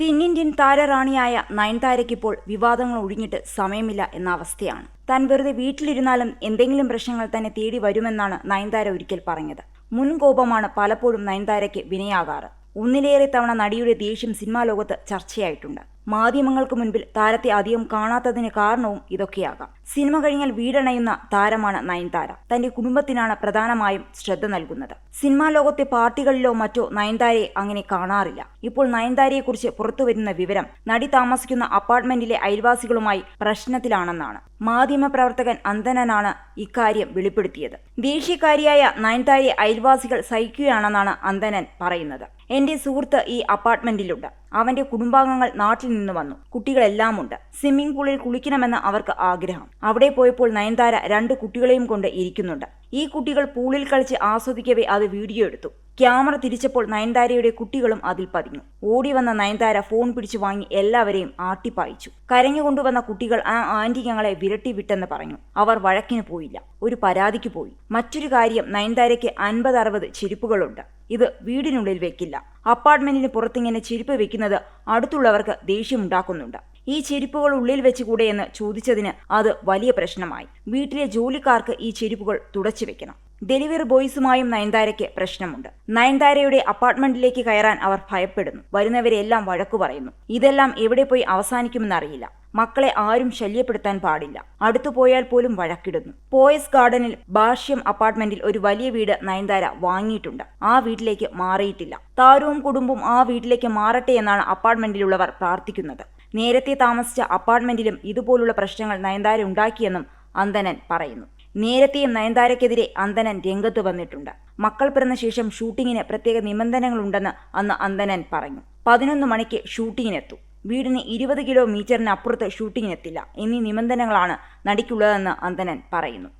തെന്നിന്ത്യൻ താരറാണിയായ നയൻതാരയ്ക്കിപ്പോൾ വിവാദങ്ങൾ ഒഴിഞ്ഞിട്ട് സമയമില്ല എന്ന അവസ്ഥയാണ്. താൻ വെറുതെ വീട്ടിലിരുന്നാലും എന്തെങ്കിലും പ്രശ്നങ്ങൾ തന്നെ തേടി വരുമെന്നാണ് നയൻതാര ഒരിക്കൽ പറഞ്ഞത്. മുൻകോപമാണ് പലപ്പോഴും നയൻതാരയ്ക്ക് വിനയാകാറ്. ഒന്നിലേറെ തവണ നടിയുടെ ദേഷ്യം സിനിമാ ലോകത്ത് ചർച്ചയായിട്ടുണ്ട്. മാധ്യമങ്ങൾക്ക് മുൻപിൽ താരത്തെ അധികം കാണാത്തതിന് കാരണവും ഇതൊക്കെയാകാം. സിനിമ കഴിഞ്ഞാൽ വീടണയുന്ന താരമാണ് നയൻതാര. തന്റെ കുടുംബത്തിനാണ് പ്രധാനമായും ശ്രദ്ധ നൽകുന്നത്. സിനിമാ ലോകത്തെ പാർട്ടികളിലോ മറ്റോ നയൻതാരയെ അങ്ങനെ കാണാറില്ല. ഇപ്പോൾ നയൻതാരയെക്കുറിച്ച് പുറത്തുവരുന്ന വിവരം നടി താമസിക്കുന്ന അപ്പാർട്ട്മെന്റിലെ അയൽവാസികളുമായി പ്രശ്നത്തിലാണെന്നാണ്. മാധ്യമപ്രവർത്തകൻ അന്തനനാണ് ഇക്കാര്യം വെളിപ്പെടുത്തിയത്. ദേശീയക്കാരിയായ നയൻതാരയെ അയൽവാസികൾ സഹിക്കുകയാണെന്നാണ് അന്തനൻ പറയുന്നത്. എന്റെ സുഹൃത്ത് ഈ അപ്പാർട്ട്മെന്റിലുണ്ട്. അവന്റെ കുടുംബാംഗങ്ങൾ നാട്ടിൽ നിന്ന് വന്നു. കുട്ടികളെല്ലാം ഉണ്ട് സ്വിമ്മിംഗ് പൂളിൽ കുളിക്കണമെന്ന് അവർക്ക് ആഗ്രഹം. അവിടെ പോയപ്പോൾ നയൻതാര രണ്ട് കുട്ടികളെയും കൊണ്ട് ഇരിക്കുന്നുണ്ട്. ഈ കുട്ടികൾ പൂളിൽ കളിച്ച് ആസ്വദിക്കവേ അത് വീഡിയോ എടുത്തു. ക്യാമറ തിരിച്ചപ്പോൾ നയൻതാരയുടെ കുട്ടികളും അതിൽ പതിഞ്ഞു. ഓടി വന്ന നയൻതാര ഫോൺ പിടിച്ചു വാങ്ങി എല്ലാവരെയും ആട്ടിപ്പായിച്ചു. കരഞ്ഞുകൊണ്ടുവന്ന കുട്ടികൾ ആ ആന്റി ഞങ്ങളെ വിരട്ടി വിട്ടെന്ന് പറഞ്ഞു. അവർ വഴക്കിന് പോയില്ല. ഒരു പരാതിക്ക് പോയി. മറ്റൊരു കാര്യം നയൻതാരയ്ക്ക് അൻപത് അറുപത് ചെരുപ്പുകളുണ്ട്. ഇത് വീടിനുള്ളിൽ വെക്കില്ല. അപ്പാർട്ട്മെന്റിന് പുറത്തിങ്ങനെ ചെരുപ്പ് വെക്കുന്നത് അടുത്തുള്ളവർക്ക് ദേഷ്യമുണ്ടാക്കുന്നുണ്ട്. ഈ ചെരുപ്പുകൾ ഉള്ളിൽ വെച്ചുകൂടെ എന്ന് ചോദിച്ചതിന് അത് വലിയ പ്രശ്നമായി. വീട്ടിലെ ജോലിക്കാർക്ക് ഈ ചെരുപ്പുകൾ തുടച്ചു വെക്കണം. ഡെലിവറി ബോയ്സുമായും നയൻതാരയ്ക്ക് പ്രശ്നമുണ്ട്. നയൻതാരയുടെ അപ്പാർട്ട്മെന്റിലേക്ക് കയറാൻ അവർ ഭയപ്പെടുന്നു. വരുന്നവരെല്ലാം വഴക്കു പറയുന്നു. ഇതെല്ലാം എവിടെ പോയി അവസാനിക്കുമെന്നറിയില്ല. മക്കളെ ആരും ശല്യപ്പെടുത്താൻ പാടില്ല. അടുത്തു പോയാൽ പോലും വഴക്കിടുന്നു. പോയസ് ഗാർഡനിൽ ഭാഷ്യം അപ്പാർട്ട്മെന്റിൽ ഒരു വലിയ വീട് നയൻതാര വാങ്ങിയിട്ടുണ്ട്. ആ വീട്ടിലേക്ക് മാറിയിട്ടില്ല. താരവും കുടുംബവും ആ വീട്ടിലേക്ക് മാറട്ടെ എന്നാണ് അപ്പാർട്ട്മെന്റിലുള്ളവർ പ്രാർത്ഥിക്കുന്നത്. നേരത്തെ താമസിച്ച അപ്പാർട്ട്മെന്റിലും ഇതുപോലുള്ള പ്രശ്നങ്ങൾ നയൻതാര ഉണ്ടാക്കിയെന്നും അന്തനൻ പറയുന്നു. നേരത്തെയും നയൻതാരയ്ക്കെതിരെ അന്തനൻ രംഗത്ത് വന്നിട്ടുണ്ട്. മക്കൾ പിറന്ന ശേഷം ഷൂട്ടിങ്ങിന് പ്രത്യേക നിബന്ധനകളുണ്ടെന്ന് അന്ന് അന്തനൻ പറഞ്ഞു. പതിനൊന്ന് മണിക്ക് ഷൂട്ടിങ്ങിനെത്തും. വീടിന് ഇരുപത് കിലോമീറ്ററിന് അപ്പുറത്ത് ഷൂട്ടിങ്ങിനെത്തില്ല എന്നീ നിബന്ധനകളാണ് നടിക്കുള്ളതെന്ന് അന്തനൻ പറയുന്നു.